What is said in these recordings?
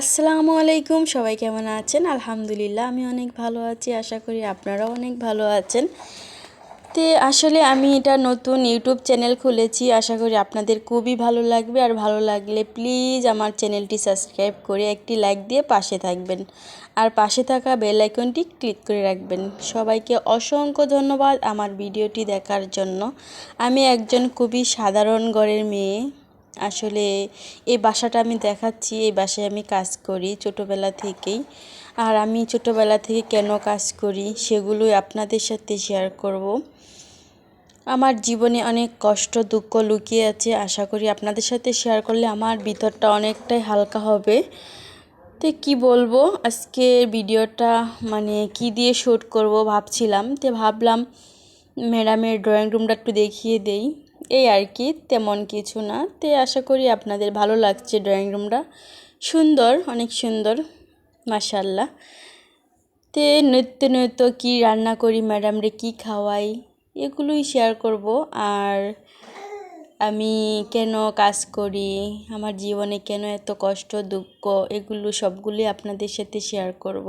আসসালামু আলাইকুম, সবাই কেমন আছেন? আলহামদুলিল্লাহ, আমি অনেক ভালো আছি, আশা করি আপনারাও অনেক ভালো আছেন। তে, আসলে আমি এটা নতুন ইউটিউব চ্যানেল খুলেছি, আশা করি আপনাদের খুবই ভালো লাগবে। আর ভালো লাগলে প্লিজ আমার চ্যানেলটি সাবস্ক্রাইব করে একটি লাইক দিয়ে পাশে থাকবেন। আর পাশে থাকা বেল আইকনটি ক্লিক করে রাখবেন। সবাইকে অসংখ্য ধন্যবাদ আমার ভিডিওটি দেখার জন্য। আমি একজন খুবই সাধারণ ঘরের মেয়ে। আসলে এই বাসাটা আমি দেখাচ্ছি, এই বাসায় আমি কাজ করি ছোটোবেলা থেকেই। আর আমি ছোটোবেলা থেকে কেন কাজ করি সেগুলোই আপনাদের সাথে শেয়ার করব। আমার জীবনে অনেক কষ্ট, দুঃখ লুকিয়ে আছে, আশা করি আপনাদের সাথে শেয়ার করলে আমার ভিতরটা অনেকটাই হালকা হবে। তো কি বলব, আজকে ভিডিওটা মানে কি দিয়ে শ্যুট করব ভাবছিলাম। তো ভাবলাম ম্যাডামের ড্রয়িং রুমটা একটু দেখিয়ে দেই। এই আর কি, তেমন কিছু না। তে আশা করি আপনাদের ভালো লাগছে ড্রয়িং রুমটা সুন্দর, অনেক সুন্দর মাসাল্লাহ তে নৃত্য নৃত্য কী রান্না করি ম্যাডামরে কী খাওয়াই, এগুলোই শেয়ার করব। আর আমি কেন কাজ করি, আমার জীবনে কেন এত কষ্ট, দুঃখ, এগুলো সবগুলি আপনাদের সাথে শেয়ার করব।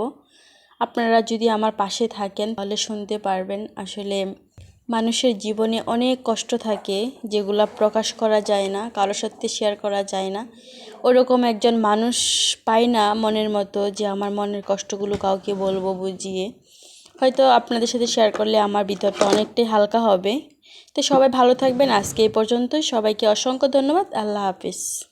আপনারা যদি আমার পাশে থাকেন, তাহলে শুনতে পারবেন। আসলে মানুষের জীবনে অনেক কষ্ট থাকে যেগুলো প্রকাশ করা যায় না কারোর সাথে শেয়ার করা যায় না। ওরকম একজন মানুষ পাই না মনের মতো যে আমার মনের কষ্টগুলো কাউকে বলব বুঝিয়ে। হয়তো আপনাদের সাথে শেয়ার করলে আমার ভিতরটা অনেকটাই হালকা হবে। তো সবাই ভালো থাকবেন। আজকে এই পর্যন্তই। সবাইকে অসংখ্য ধন্যবাদ। আল্লাহ হাফিজ।